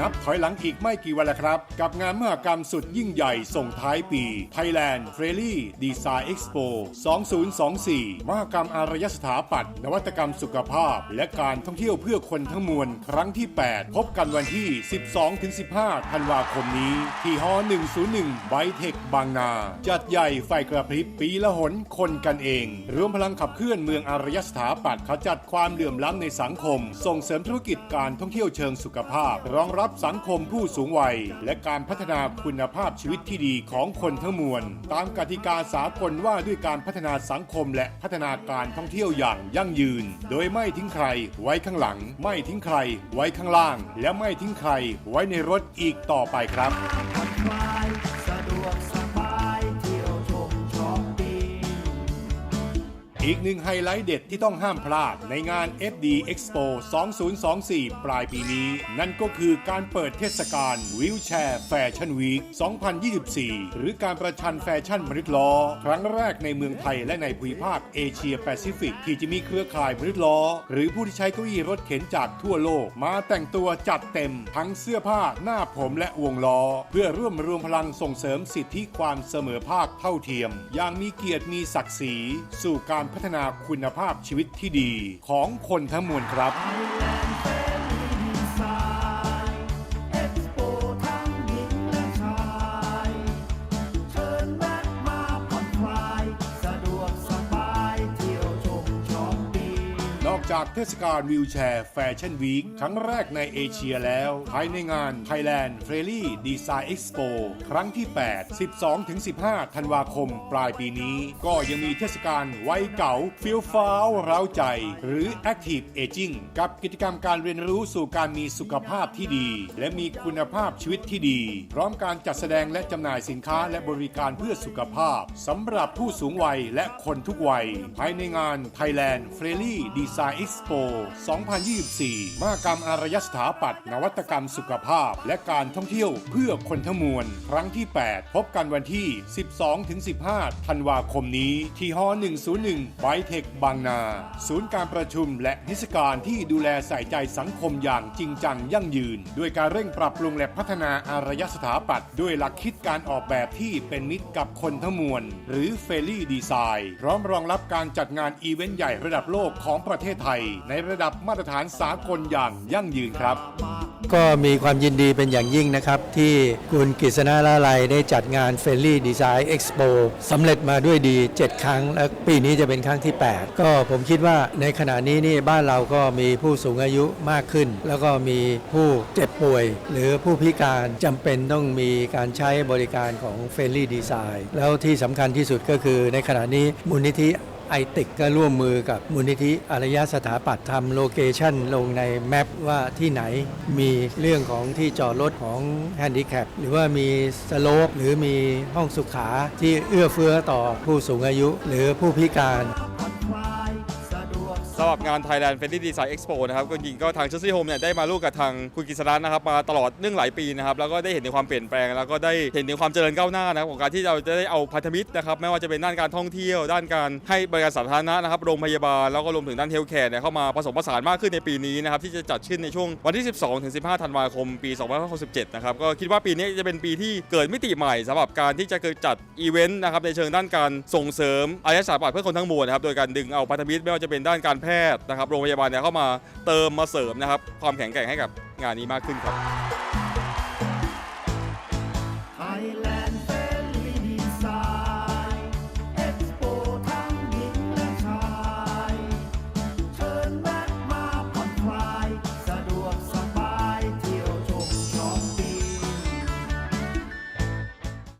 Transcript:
นับถอยหลังอีกไม่กี่วันแล้วครับ กับงานมหกรรมสุดยิ่งใหญ่ส่งท้ายปี Thailand f r e l y Design Expo 2024 มหกรรมอารยสถาปัตย์นวัตกรรมสุขภาพ และการท่องเที่ยวเพื่อคนทั้งมวลครั้งที่ 8 พบกันวันที่ 12-15 ธันวาคมนี้ ที่ฮอ101ไบเทคบางนา จัดใหญ่ไฟกระพริบปีละหนคนกันเอง รวมพลังขับเคลื่อนเมืองอารยสถาปัตย์ขจัดความเหลื่อมล้ำในสังคม ส่งเสริมธุรกิจการท่องเที่ยวเชิงสุขภาพ รองรับสังคมผู้สูงวัย และการพัฒนาคุณภาพชีวิตที่ดีของคนทั้งมวล ตามกติกาสากลว่าด้วยการพัฒนาสังคมและพัฒนาการท่องเที่ยวอย่างยั่งยืน โดยไม่ทิ้งใครไว้ข้างหลัง ไม่ทิ้งใครไว้ข้างล่าง และไม่ทิ้งใครไว้ในรถอีกต่อไปครับ อีกหนึ่งไฮไลท์เด็ดที่ต้องห้ามพลาดในงาน FD Expo 2024 ปลายปีนี้ นั่นก็คือการเปิดเทศกาลวิวแชร์แฟชั่นวีค2024 หรือการประชันแฟชั่นมนุษย์ล้อ ครั้งแรกในเมืองไทยและในภูมิภาคเอเชียแปซิฟิก ที่จะมีเครือข่ายมนุษย์ล้อ หรือผู้ที่ใช้เก้าอี้รถเข็นจากทั่วโลก มาแต่งตัวจัดเต็มทั้งเสื้อผ้าหน้าผมและวงล้อ เพื่อร่วมรวมพลังส่งเสริมสิทธิความเสมอภาคเท่าเทียม อย่างมีเกียรติมีศักดิ์ศรีสู่การพัฒนาคุณภาพชีวิตที่ดีของคนทั้งมวลครับ จากเทศกาลวิวแชร์แฟชั่นวีคครั้งแรกในเอเชียแล้ว ภายในงาน Thailand f r e l y Design Expo ครั้งที่ 8 12-15 ธันวาคมปลายปีนี้ ก็ยังมีเทศกาลวัยเก่าฟิลฟ้าวเร้าใจ หรือ Active Aging กับกิจกรรมการเรียนรู้สู่การมีสุขภาพที่ดี และมีคุณภาพชีวิตที่ดี พร้อมการจัดแสดงและจำหน่ายสินค้าและบริการเพื่อสุขภาพสำหรับผู้สูงวัยและคนทุกวัย ภายในงาน Thailand f r e l y Design Expo 2024 มหกรรมอารยสถาปัตย์นวัตกรรมสุขภาพ และการท่องเที่ยวเพื่อคนทั้งมวล ครั้งที่ 8 พบกันวันที่ 12-15 ธันวาคมนี้ ที่ฮ101ไบเทคบางนา ศูนย์การประชุมและนิทรรศการที่ดูแลใส่ใจสังคมอย่างจริงจังยั่งยืน ด้วยการเร่งปรับปรุงและพัฒนาอารยสถาปัตย์ด้วยหลักคิดการออกแบบที่เป็นมิตรกับคนทั้งมวล หรือเฟลลี่ดีไซน์พร้อมรองรับการจัดงานอีเวนต์ใหญ่ระดับโลกของประเทศไทยในระดับมาตรฐานสากลอย่างยั่งยืนครับ ก็มีความยินดีเป็นอย่างยิ่งนะครับ ที่คุณกฤษณาลาลัยได้จัดงาน f r i e n d l y Design Expo สำเร็จมาด้วยดี 7 ครั้ง และปีนี้จะเป็นครั้งที่ 8 ก็ผมคิดว่าในขณะนี้นี่บ้านเราก็มีผู้สูงอายุมากขึ้น แล้วก็มีผู้เจ็บป่วย หรือผู้พิการจำเป็นต้องมีการใช้บริการของ f r i e n d l y Design แล้วที่สำคัญที่สุดก็คือในขณะนี้มูลนิธิ ไอติกก็ร่วมมือกับมูลนิธิอารยสถาปัตย์ทำโลเคชันลงในแมปว่าที่ไหนมีเรื่องของที่จอดรถของแฮนดิแคปหรือว่ามีสโลปหรือมีห้องสุขาที่เอื้อเฟื้อต่อผู้สูงอายุหรือผู้พิการ หรับงาน Thailand f r i e n d l y Design Expo นะครับก็จริงก็ทางเชสซี่โฮมเนี่ยได้มาร่วมกับทางคุณกฤษณะนะครับมาตลอดเนื่องหลายปีนะครับแล้วก็ได้เห็นถึงความเปลี่ยนแปลง แล้วก็ได้เห็นถึงความเจริญก้าวหน้านะครับของการที่เราจะได้เอาพันธมิตรนะครับไม่ว่าจะเป็นด้านการท่องเที่ยว ด้านการให้บริการสาธารณะนะครับโรงพยาบาลแล้วก็รวมถึงด้านเฮลท์แคร์เนี่ยเข้ามาผสมผสานมากขึ้นในปีนี้นะครับที่จะจัดขึ้นในช่วงวันที่ 12ถึง15 ธันวาคม ปี2567นะครับก็คิดว่าปีนี้จะเป็นปีที่เกิดมิติใหม่สำหรับการที่จะเกิดจัดอีเวนต์นะครับในเชิงด้านการส่งเสริมอารยสถาปัตย์เพื่อคนทั้งมวลนะครับโดยการดึงเอาพันธมิตรไม่ว่าจะเป็นด้านการแพทย์นะครับโรงพยาบาลเนี่ยเข้ามาเติมมาเสริมนะครับความแข็งแกร่งให้กับงานนี้มากขึ้นครับ